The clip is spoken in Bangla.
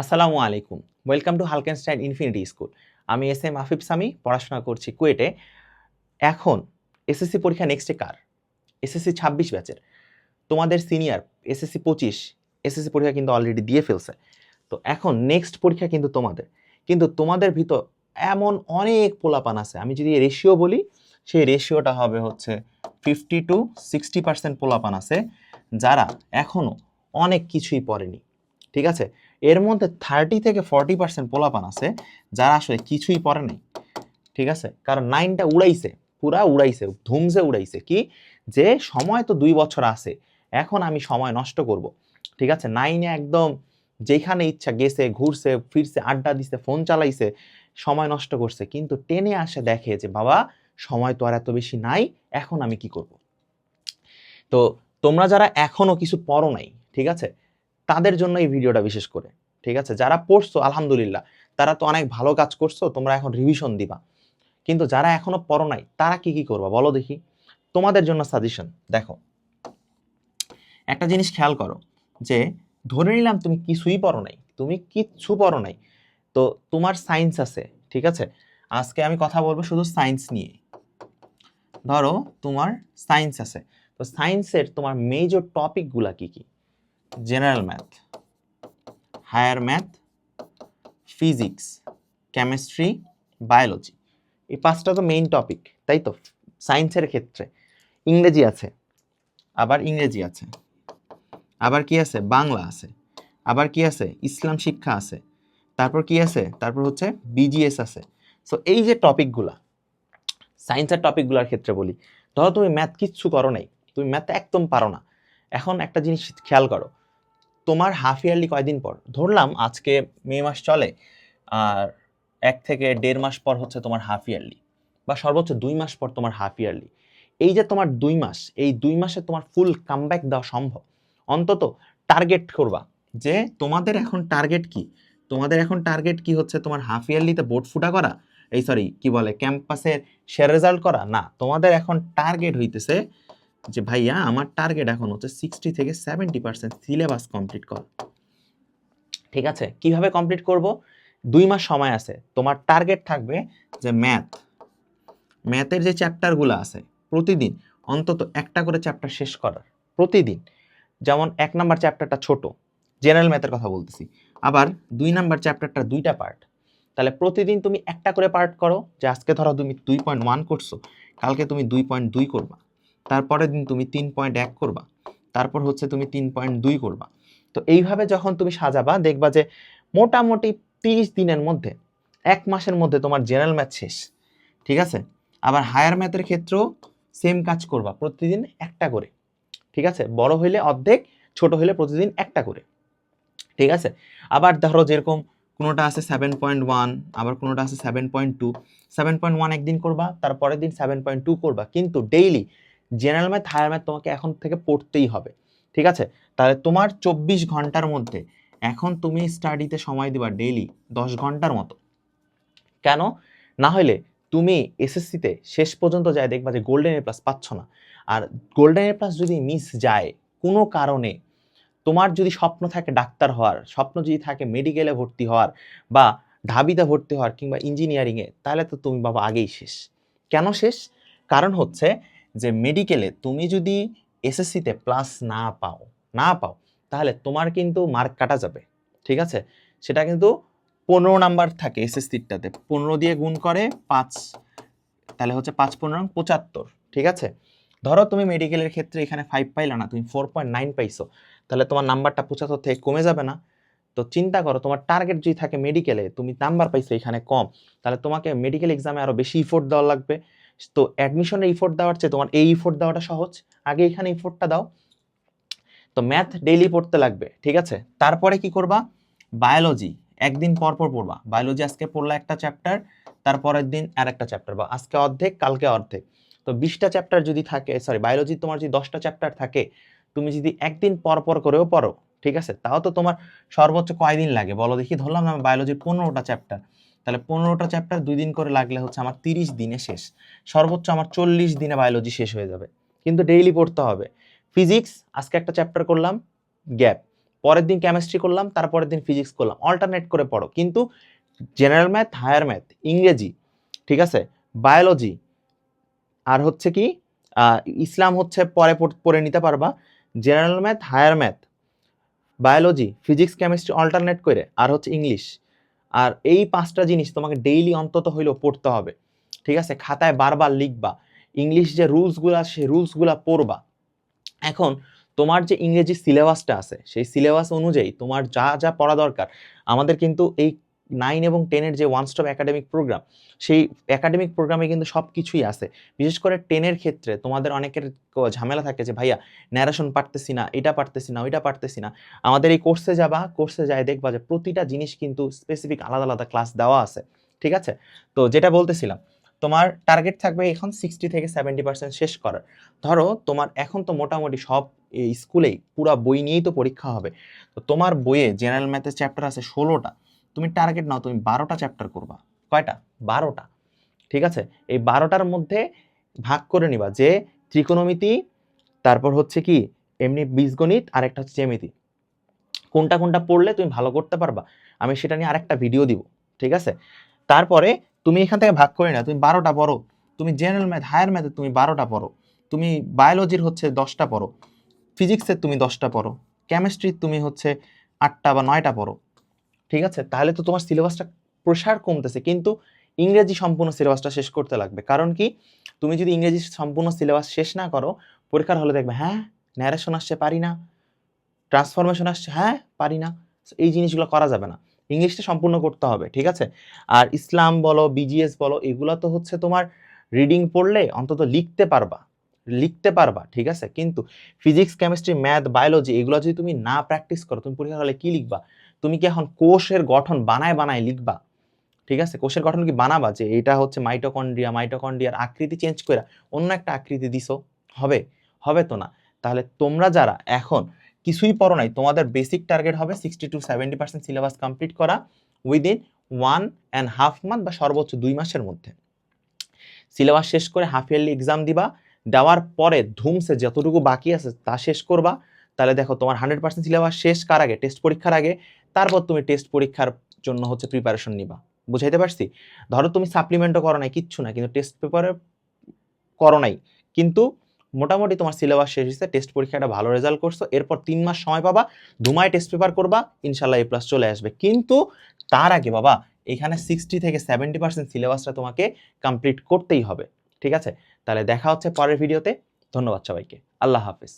আসসালামু আলাইকুম। ওয়েলকাম টু হালকেনস্টাইন ইনফিনিটি স্কুল আমি এস এম আফিফ সামি, পড়াশোনা করছি কুয়েটে। এখন এসএসসি পরীক্ষা নেক্সটে কার? এসএসসি ছাব্বিশ ব্যাচের। তোমাদের সিনিয়র এসএসসি পঁচিশ এসএসসি পরীক্ষা কিন্তু অলরেডি দিয়ে ফেলছে। তো এখন নেক্সট পরীক্ষা কিন্তু তোমাদের। কিন্তু তোমাদের ভিতর এমন অনেক পোলাপান আছে। আমি যদি রেশিও বলি, সেই রেশিওটা হবে হচ্ছে ফিফটি টু সিক্সটি পার্সেন্ট পোলাপান আছে, যারা এখনও অনেক কিছুই পড়েনি। ঠিক আছে? এর মধ্যে থার্টি থেকে ফর্টি পার্সেন্ট পোলাপান আছে, যারা আসলে কিছুই পড়ে নাই, ঠিক আছে? কারণ নাইনটা উড়াইছে, পুরা উড়াইছে, ধুমসে উড়াইছে। কি? যে সময় তো দুই বছর আছে, এখন আমি সময় নষ্ট করব, ঠিক আছে? নাইনে একদম যেখানে ইচ্ছা গেছে, ঘুরছে, ফিরছে, আড্ডা দিছে ফোন চালাইছে, সময় নষ্ট করছে। কিন্তু টেনে আসে দেখে যে, বাবা, সময় তো আর এত বেশি নাই, এখন আমি কি করব? তো তোমরা যারা এখনও কিছু পড়ো নাই, ঠিক আছে? তাদের জন্য এই ভিডিওটা বিশেষ করে, ঠিক আছে? যারা পড়ছো, আলহামদুলিল্লাহ, তারা তো অনেক ভালো কাজ করছ, তোমরা এখন রিভিশন দিবা। কিন্তু যারা এখনও পড়ো নাই, তারা কি কি করবা বলো দেখি। তোমাদের জন্য সাজেশন দেখো। একটা জিনিস খেয়াল করো, যে ধরে নিলাম তুমি কিছুই পড়ো নাই, তুমি কিচ্ছু পড়ো নাই, তো তোমার সায়েন্স আছে, ঠিক আছে? আজকে আমি কথা বলব শুধু সায়েন্স নিয়ে। ধরো তোমার সায়েন্স আছে, তো সায়েন্সের তোমার মেজর টপিকগুলা কি কি? General math higher math physics chemistry biology এই পাঁচটা তো মেইন টপিক তাই তো? সায়েন্সের ক্ষেত্রে। ইংরেজি আছে, আবার ইংরেজি আছে, আবার কি আছে? বাংলা আছে, আবার কি আছে? ইসলাম শিক্ষা আছে, তারপর কি আছে? তারপর হচ্ছে বিজিএস আছে। সো এই যে টপিকগুলা সায়েন্সের টপিকগুলোর ক্ষেত্রে বলি, ধরো তুমি ম্যাথ কিচ্ছু করো নাই, তুমি ম্যাথ একদম পারো না। এখন একটা জিনিস খেয়াল করো তোমার হাফ ইয়ারলি কয়দিন পর? ধরলাম আজকে মে মাস চলে, আর এক থেকে দেড় মাস পর হচ্ছে তোমার হাফ ইয়ারলি বা সর্বোচ্চ দুই মাস পর তোমার হাফ ইয়ারলি এই যে তোমার দুই মাস, এই দুই মাসে তোমার ফুল কামব্যাক দেওয়া সম্ভব। অন্তত টার্গেট করবা যে তোমাদের এখন টার্গেট কি? তোমাদের এখন টার্গেট কি হচ্ছে তোমার হাফ ইয়ারলিতে বোর্ড ফুটা করা? এই সরি কি বলে ক্যাম্পাসের শেয়ার রেজাল্ট করা? না, তোমাদের এখন টার্গেট হইতেছে যে ভাইয়া, আমার টার্গেট এখন হচ্ছে সিক্সটি থেকে সেভেন্টি পার্সেন্ট সিলেবাস কমপ্লিট কর। ঠিক আছে? কীভাবে কমপ্লিট করব? দুই মাস সময় আছে। তোমার টার্গেট থাকবে যে ম্যাথ ম্যাথের যে চ্যাপ্টারগুলো আছে, প্রতিদিন অন্তত একটা করে চ্যাপ্টার শেষ করার। প্রতিদিন। যেমন এক নাম্বার চ্যাপ্টারটা ছোট। জেনারেল ম্যাথের কথা বলতেছি। আবার দুই নাম্বার চ্যাপ্টারটা দুইটা পার্ট তাহলে প্রতিদিন তুমি একটা করে পার্ট করো। যে আজকে ধরো তুমি দুই পয়েন্ট ওয়ান করছ, কালকে তুমি দুই পয়েন্ট দুই করবা। তারপরের দিন তুমি তিন পয়েন্ট এক করবা, তারপর হচ্ছে তুমি তিন পয়েন্ট দুই করবা। তো এইভাবে যখন তুমি সাজাবা, দেখবা যে মোটামুটি তিরিশ দিনের মধ্যে, এক মাসের মধ্যে তোমার জেনারেল ম্যাথ শেষ, ঠিক আছে? আবার হায়ার ম্যাথের ক্ষেত্রেও সেম কাজ করবা, প্রতিদিন একটা করে, ঠিক আছে? বড় হইলে অর্ধেক, ছোট হইলে প্রতিদিন একটা করে, ঠিক আছে? আবার ধরো যেরকম কোনোটা আছে সেভেন পয়েন্ট ওয়ান আবার কোনোটা আছে seven point two seven point one একদিন করবা, তারপরের দিন সেভেন পয়েন্ট টু করবা, কিন্তু daily general math higher math তোমাকে এখন থেকে পড়তেই হবে, ঠিক আছে? তাহলে তোমার চব্বিশ ঘণ্টার মধ্যে এখন তুমি স্টাডিতে সময় দিবা ডেইলি দশ ঘণ্টার মতো। কেন? না হলে তুমি এসএসসিতে শেষ পর্যন্ত যায় দেখবা যে গোল্ডেন এ প্লাস পাচ্ছ না। আর গোল্ডেন এ প্লাস যদি মিস যায়, কোনো কারণে তোমার যদি স্বপ্ন থাকে ডাক্তার হওয়ার, স্বপ্ন যদি থাকে মেডিকেলে ভর্তি হওয়ার বা ঢাবিতে ভর্তি হওয়ার কিংবা ইঞ্জিনিয়ারিংয়ে তাহলে তো তুমি বাবা আগেই শেষ। কেন শেষ? কারণ হচ্ছে যে মেডিকেলে তুমি যদি এসএসসিতে প্লাস না পাও না পাও, তাহলে তোমার কিন্তু মার্ক কাটা যাবে, ঠিক আছে? সেটা কিন্তু পনেরো নাম্বার থাকে এসএসসিটাতে পনেরো দিয়ে গুণ করে পাঁচ, তাহলে হচ্ছে পাঁচ পনেরো পঁচাত্তর, ঠিক আছে? ধরো তুমি মেডিকেলের ক্ষেত্রে এখানে ফাইভ পাইলা না, তুমি ফোর পয়েন্ট নাইন পাইছো, তাহলে তোমার নাম্বারটা পঁচাত্তর থেকে কমে যাবে না। তো চিন্তা করো, তোমার টার্গেট যদি থাকে মেডিকেলে তুমি নাম্বার পাইছো এখানে কম, তাহলে তোমাকে মেডিকেল এক্সামে আরও বেশি ইফোর্ট দেওয়া লাগবে। তো অ্যাডমিশনের ইফোর্ট দেওয়ার চেয়ে তোমার এই ইফোর্ট দেওয়াটা সহজ। আগে এখানে ইফোর্টটা দাও। তো ম্যাথ ডেইলি পড়তে লাগবে, ঠিক আছে? তারপরে কি করবা? বায়োলজি একদিন পর পর পড়বা। বায়োলজি আজকে পড়লা একটা চ্যাপ্টার তারপরের দিন আর একটা চ্যাপ্টার বা আজকে অর্ধেক, কালকে অর্ধেক। তো বিশটা চ্যাপ্টার যদি থাকে সরি বায়োলজি তোমার যদি দশটা চ্যাপ্টার থাকে, তুমি যদি একদিন পর পর করেও পড়ো, ঠিক আছে? তাও তো তোমার সর্বোচ্চ কয়দিন লাগে? বলো দেখি, ধরলাম না বায়োলজির পনেরোটা চ্যাপ্টার তাহলে পনেরোটা চ্যাপ্টার দুই দিন করে লাগলে হচ্ছে আমার তিরিশ দিনে শেষ। সর্বোচ্চ আমার চল্লিশ দিনে বায়োলজি শেষ হয়ে যাবে। কিন্তু ডেইলি পড়তে হবে। ফিজিক্স আজকে একটা চ্যাপ্টার করলাম গ্যাপ পরের দিন কেমিস্ট্রি করলাম, তারপরের দিন ফিজিক্স করলাম। অল্টারনেট করে পড়ো। কিন্তু জেনারেল ম্যাথ হায়ার ম্যাথ ইংরেজি, ঠিক আছে? বায়োলজি আর হচ্ছে কি ইসলাম হচ্ছে পরে পড়- নিতে পারবা। General math higher math biology physics chemistry alternate করে, আর হচ্ছে ইংলিশ আর এই পাঁচটা জিনিস তোমাকে ডেইলি অন্তত হইলেও পড়তে হবে। ঠিক আছে? খাতায় বারবার লিখবা। ইংলিশ যে রুলসগুলো আছে সেই রুলসগুলো পড়বা। এখন তোমার যে ইংরেজি সিলেবাসটা আছে, সেই সিলেবাস অনুযায়ী তোমার যা যা পড়া দরকার, আমাদের কিন্তু এই নাইন এবং টেনের যে ওয়ান স্টপ একাডেমিক প্রোগ্রাম সেই একাডেমিক প্রোগ্রামে কিন্তু সব কিছুই আছে। বিশেষ করে টেনের ক্ষেত্রে তোমাদের অনেকের ঝামেলা থাকে যে, ভাইয়া ন্যারেশন পারতেছি না, এটা পারতেছি না, ওইটা পারতেছি না। আমাদের এই কোর্সে যাবা কোর্সে যায় দেখবা যে, প্রতিটা জিনিস কিন্তু স্পেসিফিক আলাদা আলাদা ক্লাস দেওয়া আছে। ঠিক আছে? তো যেটা বলতেছিলাম, তোমার টার্গেট থাকবে এখন সিক্সটি থেকে সেভেন্টি পার্সেন্ট শেষ করার। ধরো, তোমার এখন তো মোটামুটি সব স্কুলেই পুরা বই নিয়েই তো পরীক্ষা হবে। তো তোমার বইয়ে জেনারেল ম্যাথের চ্যাপ্টার আছে ষোলোটা। তুমি টার্গেট নাও, তুমি বারোটা চ্যাপ্টার করবা। কয়টা? বারোটা। ঠিক আছে? এই বারোটার মধ্যে ভাগ করে নিবা যে ত্রিকোণমিতি, তারপর হচ্ছে কি, এমনি বীজগণিত আর একটা হচ্ছে জ্যামিতি। কোনটা কোনটা পড়লে তুমি ভালো করতে পারবা, আমি সেটা নিয়ে আরেকটা ভিডিও দিব। ঠিক আছে? তারপরে তুমি এখান থেকে ভাগ করে না তুমি বারোটা পড়ো। তুমি জেনারেল ম্যাথ হায়ার ম্যাথে তুমি বারোটা পড়ো। তুমি বায়োলজির হচ্ছে দশটা পড়ো। ফিজিক্সের তুমি দশটা পড়ো। কেমিস্ট্রির তুমি হচ্ছে আটটা বা নয়টা পড়ো। ঠিক আছে? তাহলে তো তোমার সিলেবাসটা প্রসার কমতেছে, কিন্তু ইংরেজি সম্পূর্ণ সিলেবাসটা শেষ করতে লাগবে। কারণ কি? তুমি যদি ইংরেজি সম্পূর্ণ সিলেবাস শেষ না করো, পরীক্ষার হলে দেখবে হ্যাঁ ন্যারেশন আসছে, পারি না। ট্রান্সফরমেশন আসছে হ্যাঁ পারি না। এই জিনিসগুলো করা যাবে না। ইংলিশটা সম্পূর্ণ করতে হবে, ঠিক আছে? আর ইসলাম বলো বিজিএস বলো, এগুলো তো হচ্ছে তোমার রিডিং পড়লে অন্তত লিখতে পারবা। লিখতে পারবা, ঠিক আছে? কিন্তু ফিজিক্স কেমিস্ট্রি ম্যাথ বায়োলজি এগুলো যদি তুমি না প্র্যাকটিস করো, তুমি পরীক্ষার হলে কি লিখবা? তুমি কি এখন কোষের গঠন বানায় বানায় লিখবা? ঠিক আছে? কোষের গঠন কি বানাবা? যে এটা হচ্ছে মাইটোকন্ড্রিয়া মাইটোকন্ড্রিয়ার আকৃতি চেঞ্জ করে অন্য একটা আকৃতি দিছো। হবে? হবে তো না? তাহলে তোমরা যারা এখন কিছুই পড়ো নাই, তোমাদের বেসিক টার্গেট হবে sixty to seventy percent syllabus complete করা within one and half month বা সর্বোচ্চ দুই মাসের মধ্যে। সিলেবাস শেষ করে হাফ ইয়ারলি এক্সাম দিবা। দেওয়ার পরে ধুমসে যতটুকু বাকি আছে তা শেষ করবা। তাহলে দেখো তোমার হান্ড্রেড পার্সেন্ট সিলেবাস শেষ কার আগে? টেস্ট পরীক্ষার আগে। তারপর তুমি টেস্ট পরীক্ষার জন্য হচ্ছে প্রিপারেশন নিবা। বুঝাইতে পারছি? ধরো তুমি সাপ্লিমেন্টও করো নাই, কিচ্ছু না কিন্তু টেস্ট পেপারে করো নাই। কিন্তু মোটামুটি তোমার সিলেবাস শেষ হয়েছে টেস্ট পরীক্ষাটা ভালো রেজাল্ট করছ, এরপর তিন মাস সময় পাবা ধুমায় টেস্ট পেপার করবা, ইনশাল্লাহ এ প্লাস চলে আসবে। কিন্তু তার আগে বাবা, এখানে সিক্সটি থেকে সেভেন্টি পার্সেন্ট সিলেবাসটা তোমাকে কমপ্লিট করতেই হবে। ঠিক আছে? তাহলে দেখা হচ্ছে পরের ভিডিওতে ধন্যবাদ সবাইকে। আল্লাহ হাফিজ।